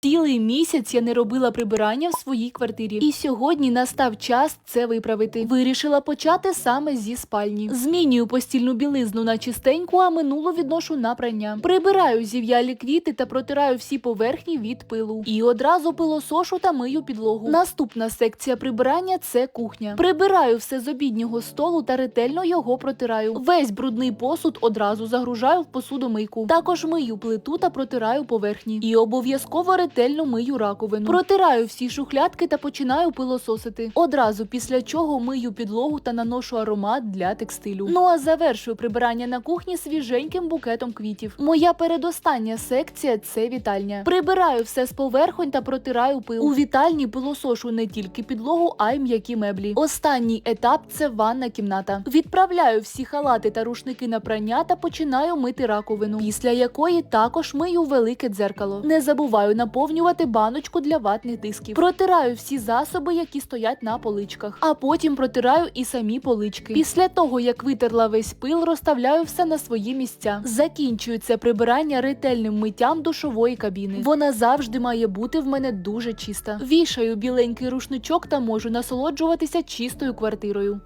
Цілий місяць я не робила прибирання в своїй квартирі, і сьогодні настав час це виправити. Вирішила почати саме зі спальні. Змінюю постільну білизну на чистеньку, а минулу відношу на прання. Прибираю зів'ялі квіти та протираю всі поверхні від пилу. І одразу пилосошу та мию підлогу. Наступна секція прибирання це кухня. Прибираю все з обіднього столу та ретельно його протираю. Весь брудний посуд одразу загружаю в посудомийку. Також мию плиту та протираю поверхні. І обов'язково ретельно мию раковину. Протираю всі шухлядки та починаю пилососити. Одразу після чого мию підлогу та наношу аромат для текстилю. Ну а завершую прибирання на кухні свіженьким букетом квітів. Моя передостання секція це вітальня. Прибираю все з поверхонь та протираю пил. У вітальні пилосошу не тільки підлогу, а й м'які меблі. Останній етап це ванна кімната. Відправляю всі халати та рушники на прання та починаю мити раковину, після якої також мию велике дзеркало. Не забуваю наповнювати баночку для ватних дисків. Протираю всі засоби, які стоять на поличках, а потім протираю і самі полички. Після того, як витерла весь пил, розставляю все на свої місця. Закінчую це прибирання ретельним миттям душової кабіни. Вона завжди має бути в мене дуже чиста. Вішаю біленький рушничок та можу насолоджуватися чистою квартирою.